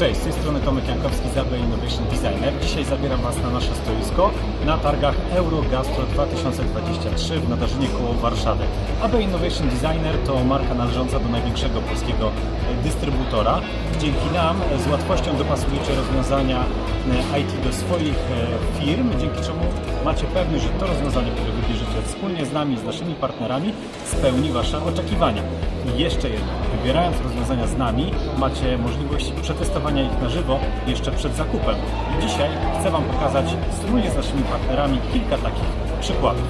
Cześć, z tej strony Tomek Jankowski z AB Innovation Designer. Dzisiaj zabieram Was na nasze stoisko na targach Eurogastro 2023 w Nadarzynie koło Warszawy. AB Innovation Designer to marka należąca do największego polskiego e, dystrybutora. Dzięki nam e, z łatwością dopasujecie rozwiązania e, IT do swoich firm, dzięki czemu macie pewność, że to rozwiązanie, które wybierzecie wspólnie z nami, z naszymi partnerami, spełni Wasze oczekiwania. I jeszcze jedno, wybierając rozwiązania z nami, macie możliwość przetestowania ich na żywo jeszcze przed zakupem. I dzisiaj chcę Wam pokazać wspólnie z naszymi partnerami kilka takich przykładów.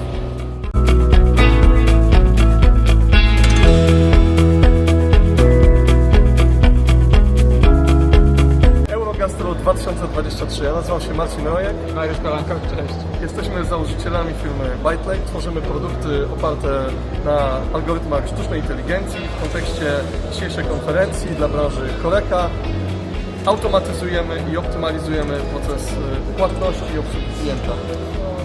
2023. Ja nazywam się Marcin Rojek. Mariusz Kolanko, cześć. Jesteśmy założycielami firmy Bytelay. Tworzymy produkty oparte na algorytmach sztucznej inteligencji w kontekście dzisiejszej konferencji dla branży Koreka. Automatyzujemy i optymalizujemy proces y, płatności i obsługi klienta.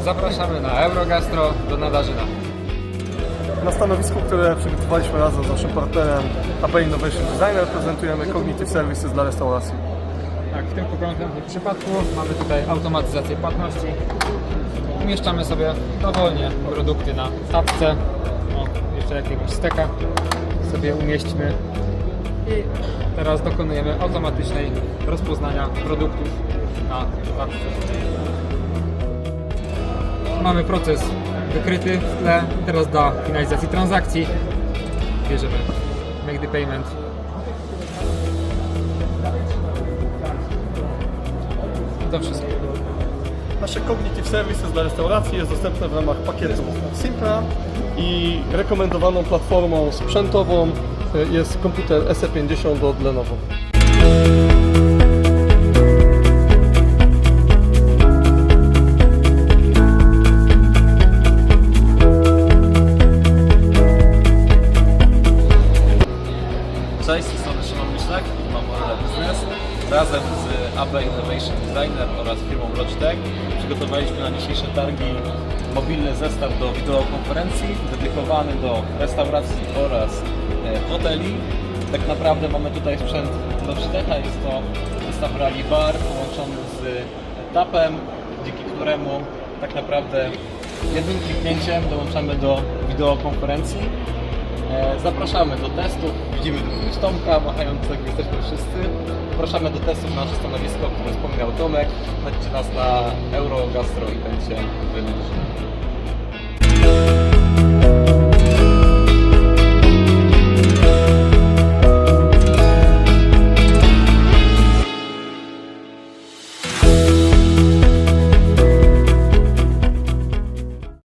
Zapraszamy na Eurogastro do Nadarzyna. Na stanowisku, które przygotowaliśmy razem z naszym partnerem AB Innovation Designer prezentujemy Cognitive Services dla restauracji. Tak, w tym konkretnym przypadku mamy tutaj automatyzację płatności. Umieszczamy sobie dowolnie produkty na tapce. O, jeszcze jakiegoś steka sobie umieśćmy. I teraz dokonujemy automatycznej rozpoznania produktów na tapce. Mamy proces wykryty w tle. Teraz dla finalizacji transakcji bierzemy make the payment To wszystko. Nasze Cognitive Services dla restauracji jest dostępne w ramach pakietu Simpra i rekomendowaną platformą sprzętową y, jest komputer SE50 od Lenovo. Cześć, z tej strony Szymon Myślak, mam Morale Business. Razem z AB Innovation Designer oraz firmą Logitech przygotowaliśmy na dzisiejsze targi mobilny zestaw do wideokonferencji dedykowany do restauracji oraz e, hoteli. Tak naprawdę mamy tutaj sprzęt Logitecha, jest to zestaw Rally Bar połączony z tapem, dzięki któremu tak naprawdę jednym kliknięciem dołączamy do wideokonferencji Zapraszamy do testów. Widzimy również Tomka machającego, jesteśmy wszyscy. Zapraszamy do testów na nasze stanowisko, o którym wspominał Tomek. Znajdźcie nas na Eurogastro Evencie w Nadarzynie.